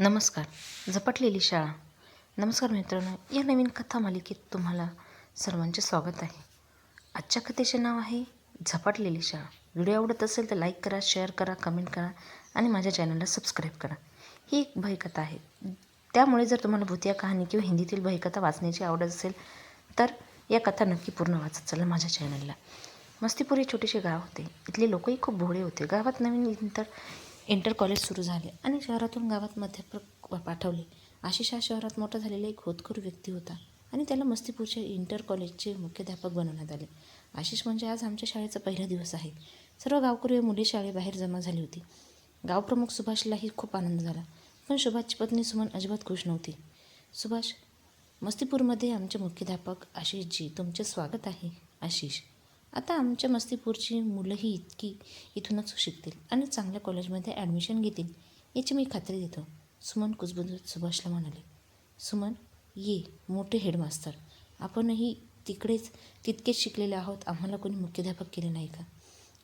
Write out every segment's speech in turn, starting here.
नमस्कार. झपटलेली शाळा. नमस्कार मित्रांनो या नवीन कथा मालिकेत तुम्हाला सर्वांचे स्वागत आहे. आजच्या कथेचे नाव आहे झपाटलेली शाळा. व्हिडिओ आवडत असेल तर लाईक करा शेअर करा कमेंट करा आणि माझ्या चॅनलला सबस्क्राईब करा. ही एक भयकथा आहे. त्यामुळे जर तुम्हाला भूतिया कहाणी किंवा हिंदीतील भयकथा वाचण्याची आवड असेल तर या कथा नक्की पूर्ण वाचत चला माझ्या चॅनलला. मस्तीपूर हे छोटेसे गाव होते. इथले लोकही खूप भोळे होते. गावात नवीन तर इंटर कॉलेज सुरू झाले आणि शहरातून गावात मध्यापक पाठवले. आशिष हा शहरात मोठा झालेला एक होतकरू व्यक्ती होता आणि त्याला मस्तीपूरच्या इंटर कॉलेजचे मुख्याध्यापक बनवण्यात आले. आशिष म्हणजे आज आमच्या शाळेचा पहिला दिवस आहे. सर्व गावकरी व मुले शाळेबाहेर जमा झाली होती. गावप्रमुख सुभाषलाही खूप आनंद झाला. पण सुभाषची पत्नी सुमन अजिबात खुश नव्हती. सुभाष मस्तीपूरमध्ये आमचे मुख्याध्यापक आशिषजी तुमचे स्वागत आहे आशिष. आता आमच्या मस्तीपूरची मुलंही इतकी इथूनच शिकतील आणि चांगल्या कॉलेजमध्ये ॲडमिशन घेतील याची मी खात्री देतो. सुमन कुजबुजत सुभाषला म्हणाले सुमन ये मोठे हेडमास्तर आपणही तिकडेच तितकेच शिकलेले आहोत. आम्हाला कोणी मुख्याध्यापक केले नाही का?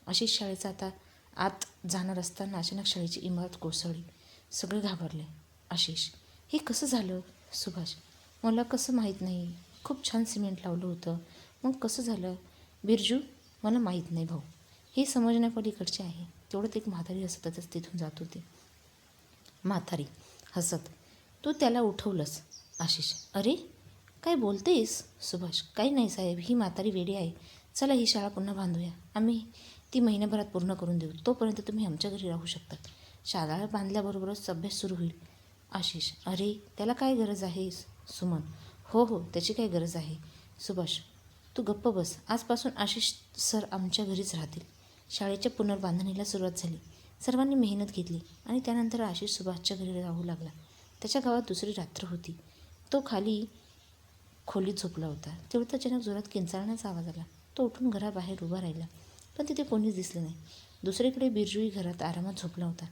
अशीच शाळेचा आता आत जाणार असताना अचानक शाळेची इमारत कोसळली. सगळे घाबरले. आशिष हे कसं झालं? सुभाष मला कसं माहीत नाही. खूप छान सिमेंट लावलं होतं. मग कसं झालं? बिरजू मला माहीत नाही भाऊ. हे समजण्यापलीकडचे आहे. तेवढंच एक म्हातारी हसतच तिथून जात होती. म्हातारी हसत. तू त्याला उठवलंस आशिष. अरे काय बोलतेस? सुभाष काही नाही साहेब. ही म्हातारी वेडी आहे. चला ही शाळा पुन्हा बांधूया. आम्ही ती महिन्याभरात पूर्ण करून देऊ. तोपर्यंत तुम्ही आमच्या घरी राहू शकता. शाळा बांधल्याबरोबरच अभ्यास सुरू होईल. आशिष अरे त्याला काय गरज आहे? सुमन हो हो त्याची काय गरज आहे? सुभाष तू गप्प बस. आजपासून आशिष सर आमच्या घरीच राहतील. शाळेच्या पुनर्बांधणीला सुरुवात झाली. सर्वांनी मेहनत घेतली आणि त्यानंतर आशिष सुभाषच्या घरी राहू लागला. त्याच्या गावात दुसरी रात्र होती. तो खाली खोलीत झोपला होता. तेवढं अचानक जोरात किंचाळण्याचा आवाज आला. तो उठून घराबाहेर उभा राहिला. पण तिथे कोणीच दिसलं नाही. दुसरीकडे बिरजूही घरात आरामात झोपला होता.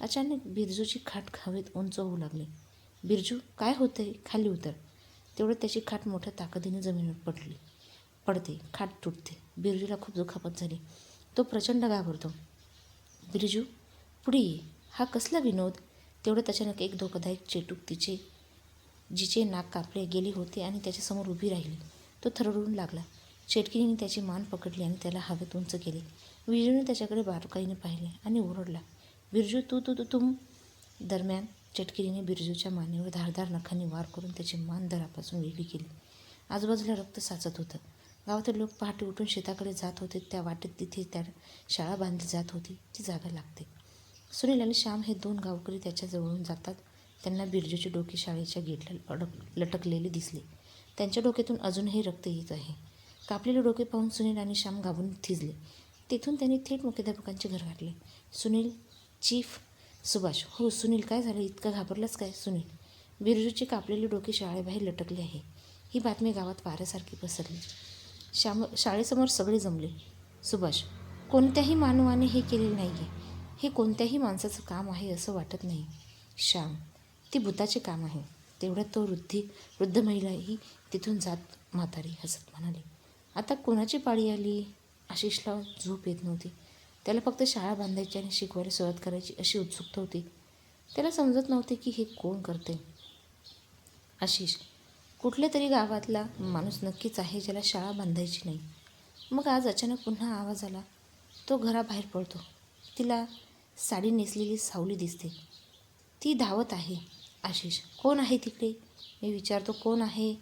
अचानक बिरजूची खाट हवेत उंच होऊ लागली. बिरजू काय होतंय? खाली उतर. तेवढं त्याची खाट मोठ्या ताकदीने जमिनीवर पडली. पडते खाट तुटते. बिरजूला खूप दुखापत झाली. तो प्रचंड घाबरतो. बिरजू पुढे ये. हा कसला विनोद? तेवढं अचानक एक धोकादायक चेटूक तिचे जिचे नाक कापले गेले होते आणि त्याच्यासमोर उभी राहिली. तो थरडून लागला. चेटकीने त्याची मान पकडली आणि त्याला हवेत उंच केले. बिरजूने त्याच्याकडे बारकाईने पाहिले आणि ओरडला. बिरजू तू तू तू तुम. दरम्यान चटकिरीने बिरजूच्या मानेवर धारधार नखांनी वार करून त्याची मान दरापासून वेगळी केली. आजूबाजूला रक्त साचत होतं. गावातील लोक पहाटे उठून शेताकडे जात होते. त्या वाटेत तिथे त्या शाळा बांधली जात होती. ती जागा लागते. सुनील आणि श्याम हे दोन गावकरी त्याच्याजवळून जातात. त्यांना बिरजूचे डोके शाळेच्या गेटला अडक लटकलेले दिसले. त्यांच्या डोक्यातून अजूनही रक्त येत आहे. कापलेले डोके पाहून सुनील आणि श्याम घाबरून थिजले. तिथून त्यांनी थेट मुख्याध्यापकांचे घर गाठले सुनील चीफ सुभाष. हो सुनील काय झालं? इतकं घाबरलंच काय सुनील? बिरजूचे कापलेले डोके शाळेबाहेर लटकले आहे. ही बातमी गावात वाऱ्यासारखी पसरली. श्याम शाळेसमोर सगळे जमले. सुभाष कोणत्याही मानवाने हे केलेले नाही आहे हे कोणत्याही माणसाचं काम आहे असं वाटत नाही. श्याम ती भूताचे काम आहे. तेवढ्यात तो वृद्धी वृद्ध महिलाही तिथून जात म्हातारी हसत म्हणाली आता कोणाची पाळी आली? आशिषला झोप येत नव्हती. त्याला फक्त शाळा बांधायची आणि शिकवायला सुरुवात करायची अशी उत्सुकता होती. त्याला समजत नव्हते की हे कोण करते आशिष कुठल्या तरी गावातला माणूस नक्कीच आहे ज्याला शाळा बांधायची नाही. मग आज अचानक पुन्हा आवाज आला. तो घराबाहेर पडतो. तिला साडी नेसलेली सावली दिसते. ती धावत आहे. आशिष कोण आहे तिकडे? मी विचारतो कोण आहे?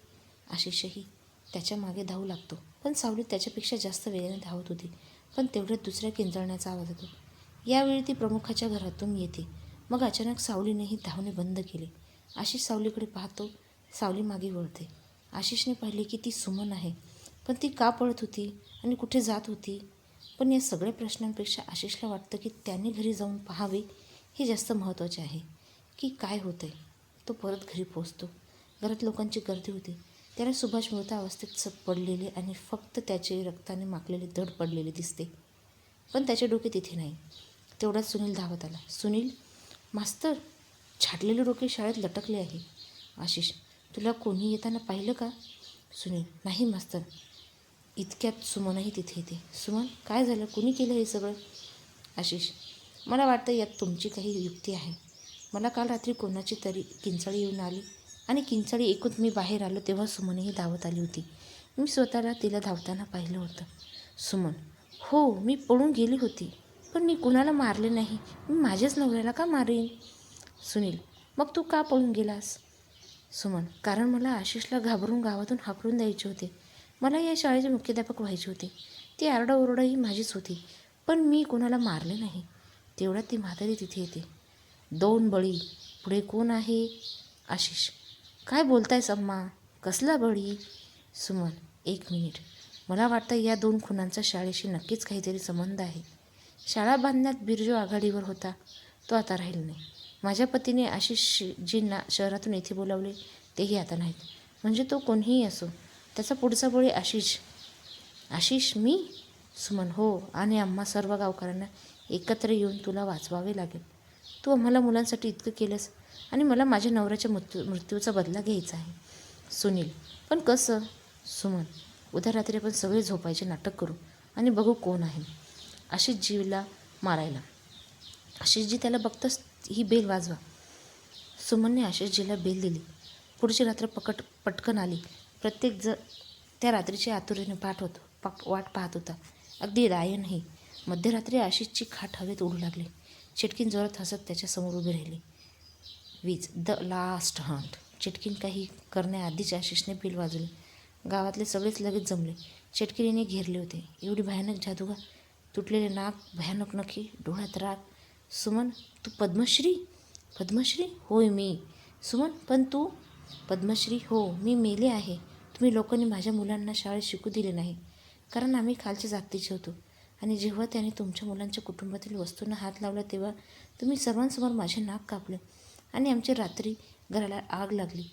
आशिषही त्याच्यामागे धावू लागतो. पण सावली त्याच्यापेक्षा जास्त वेगाने धावत होती. पण तेवढ्यात दुसऱ्या किंजळण्याचा आवाज येतो. यावेळी ती प्रमुखाच्या घरातून येते. मग अचानक सावलीनेही धावणे बंद केले. आशिष सावलीकडे पाहतो. सावली मागे वळते. आशिषने पाहिले की ती सुमन आहे. पण ती का पळत होती आणि कुठे जात होती? पण या सगळ्या प्रश्नांपेक्षा आशिषला वाटतं की त्याने घरी जाऊन पाहावे हे जास्त महत्त्वाचे आहे. की काय होतं आहे तो परत घरी पोचतो घरात लोकांची गर्दी होती. त्याला सुभाष मृत अवस्थेत स पडलेले आणि फक्त त्याचे रक्ताने माकलेले धड पडलेले दिसते. पण त्याचे डोके तिथे नाही. तेवढ्यात सुनील धावत आला. सुनील मास्तर छाटलेले डोके शाळेत लटकले आहे. आशिष तुला कोणी येताना पाहिलं का? सुनील नाही मास्तर. इतक्यात सुमनही तिथे येते. सुमन काय झालं? कुणी केलं हे सगळं? आशिष मला वाटतं यात तुमची काही युक्ती आहे. मला काल रात्री कोणाची तरी किंचाळी येऊन आली आणि किंचाळी ऐकून मी बाहेर आलो तेव्हा सुमनही धावत आली होती. मी स्वतःला तिला धावताना पाहिलं होतं. सुमन हो मी पळून गेली होती पण मी कुणाला मारले नाही? मी माझ्याच नवऱ्याला का मारेन? सुनील मग तू का पळून गेलास? सुमन कारण मला आशिषला घाबरून गावातून हाकलून द्यायचे होते. मला या शाळेचे मुख्याध्यापक व्हायचे होते. ती आरडाओरडा ही माझीच होती पण मी कोणाला मारले नाही. तेवढ्यात ती म्हातारी तिथे येते. दोन बळी पुढे कोण आहे? आशिष. काय बोलतायस अम्मा? कसला बळी? सुमन एक मिनिट. मला वाटतं या दोन खुनांचा शाळेशी नक्कीच काहीतरी संबंध आहे. शाळा बांधण्यात बिरजू आघाडीवर होता. तो आता राहील नाही. माझ्या पतीने आशिषजींना शहरातून येथे बोलावले तेही आता नाहीत. म्हणजे तो कोणीही असो त्याचा पुढचा बळी आशिष. आशिष मी? सुमन हो. आणि आम्हा सर्व गावकऱ्यांना एकत्र येऊन तुला वाचवावे लागेल. तू आम्हाला मुलांसाठी इतकं केलंस आणि मला माझ्या नवऱ्याच्या मृत्यू मृत्यूचा बदला घ्यायचा आहे. सुनील पण कसं? सुमन उद्या रात्री आपण सगळे झोपायचे नाटक करू आणि बघू कोण आहे. आशिषजीला मारायला. आशिषजी त्याला बघताच ही बेल वाजवा. सुमनने आशिषजीला बेल दिली. पुढची रात्र पकट पटकन आली. प्रत्येक ज त्या रात्रीच्या आतुरीने पाठ होतो पाक वाट पाहत होता. अगदी रायनही मध्यरात्री आशिषची खाट हवेत उडू लागली. चिटकीन जोरात हसत त्याच्यासमोर उभी राहिली. वीज द लास्ट हंट. चिटकीन काही करण्याआधीच आशिषने बिल वाजवले. गावातले सगळेच लगेच जमले. चिटकिनीने घेरले होते. एवढी भयानक जादूगार तुटलेले नाक भयानक नखी डोळ्यात राग सुमन तू पद्मश्री? पद्मश्री? होय मी. सुमन पण तू? पद्मश्री हो मी मेले आहे. तुम्ही लोकांनी माझ्या मुलांना शाळेत शिकू दिले नाही. कारण आम्ही खालच्या जातीचे होतो. आणि जेव्हा त्याने तुमच्या मुलांच्या कुटुंबातील वस्तूंना हात लावला तेव्हा तुम्ही सर्वांसमोर माझे नाक कापले आणि आमची रात्री घराला आग लागली.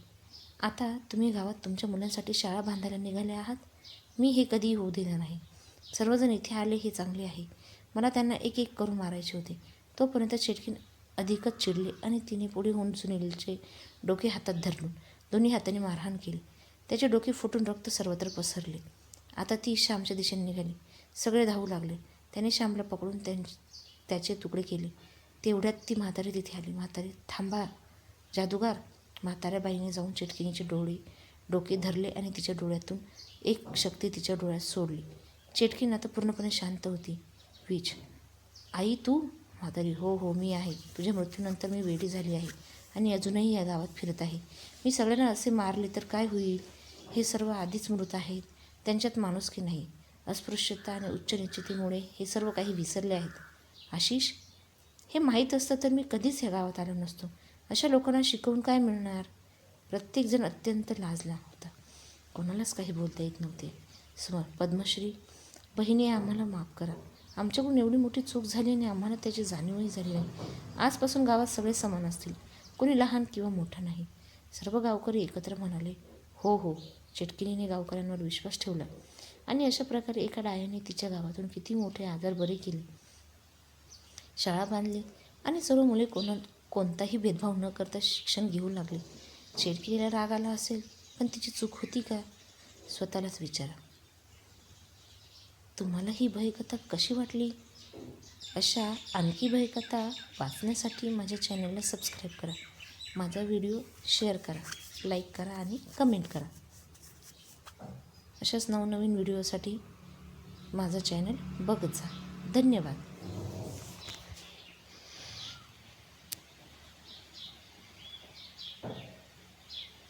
आता तुम्ही गावात तुमच्या मुलांसाठी शाळा बांधायला निघाले आहात? मी हे कधीही होऊ दिलं नाही. सर्वजण इथे आले हे चांगले आहे. मला त्यांना एक एक करून मारायचे होते. तोपर्यंत चिटकीन अधिकच चिडली आणि तिने पुढे होऊन सुनीलचे डोके हातात धरलून दोन्ही हाताने मारहाण केली. त्याचे डोके फुटून रक्त सर्वत्र पसरले. आता ती श्यामच्या दिशेने निघाली. सगळे धावू लागले. त्याने श्यामला पकडून त्यां त्याचे तुकडे केले. तेवढ्यात ती म्हातारी तिथे आली. म्हातारी थांबा जादूगार. म्हाताऱ्या बाईने जाऊन चिटकिनीचे डोळे डोके धरले आणि तिच्या डोळ्यातून एक शक्ती तिच्या डोळ्यात सोडली. चिटकीन आता पूर्णपणे शांत होती. वीज आई तू म्हातारी हो हो मी आहे. तुझ्या मृत्यूनंतर मी वेडी झाली आहे आणि अजूनही या गावात फिरत आहे. मी सगळ्यांना असे मारले तर काय होईल? हे सर्व आधीच मृत आहेत. त्यांच्यात माणुसकी नाही? अस्पृश्यता आणि उच्च निश्चितीमुळे हे सर्व काही विसरले आहेत. आशिष हे माहीत असतं तर मी कधीच ह्या गावात आलो नसतो. अशा लोकांना शिकवून काय मिळणार? प्रत्येकजण अत्यंत लाजला होता. कोणालाच काही बोलता येत नव्हते. स्मर पद्मश्री बहिणी आम्हाला माफ करा. आमच्याकडून एवढी मोठी चूक झाली आणि आम्हाला त्याची जाणीवही झाली नाही. आजपासून गावात सगळे समान असतील. कोणी लहान किंवा मोठा नाही. सर्व गावकरी एकत्र म्हणाले हो हो. चिटकिनीने गावकऱ्यांवर विश्वास ठेवला. आणि अशा प्रकारे एका डायाने तिच्या गावातून किती मोठे आजार बरे केले. शाळा बांधली आणि सर्व मुले कोणा कोणताही भेदभाव न करता शिक्षण घेऊ लागले. चिडकिनीला राग आला असेल पण तिची चूक होती का? स्वतःलाच विचारा. तुम्हाला ही भयकथा कशी वाटली? अशा आणखी भयकथा वाचण्यासाठी माझ्या चॅनलला सबस्क्राईब करा. माझा व्हिडिओ शेअर करा लाईक करा आणि कमेंट करा. अशाच नवनवीन व्हिडिओसाठी माझं चॅनल बघत जा. धन्यवाद.